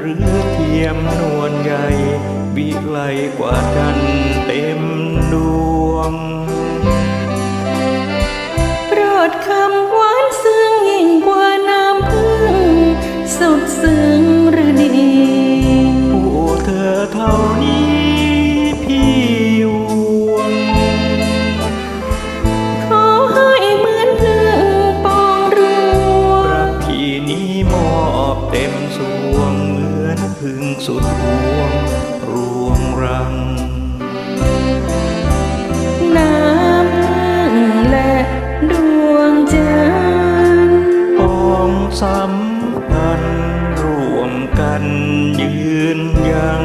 หรือเทียมนวลใหญ่วิไลกว่าดันเต็มดวงโปรดคำว่า อนพึ่งสุดห่วงรวงรัง น้ำและดวงจันทร์ปองสัมพันรวมกันยืนยัง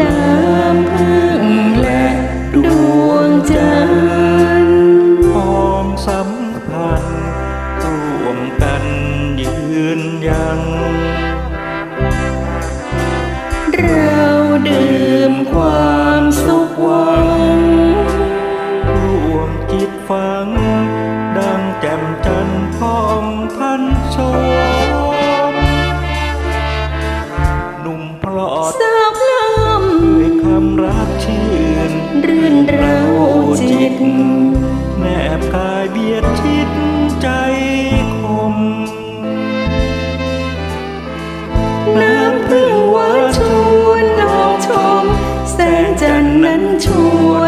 น้า จันนั้นชวน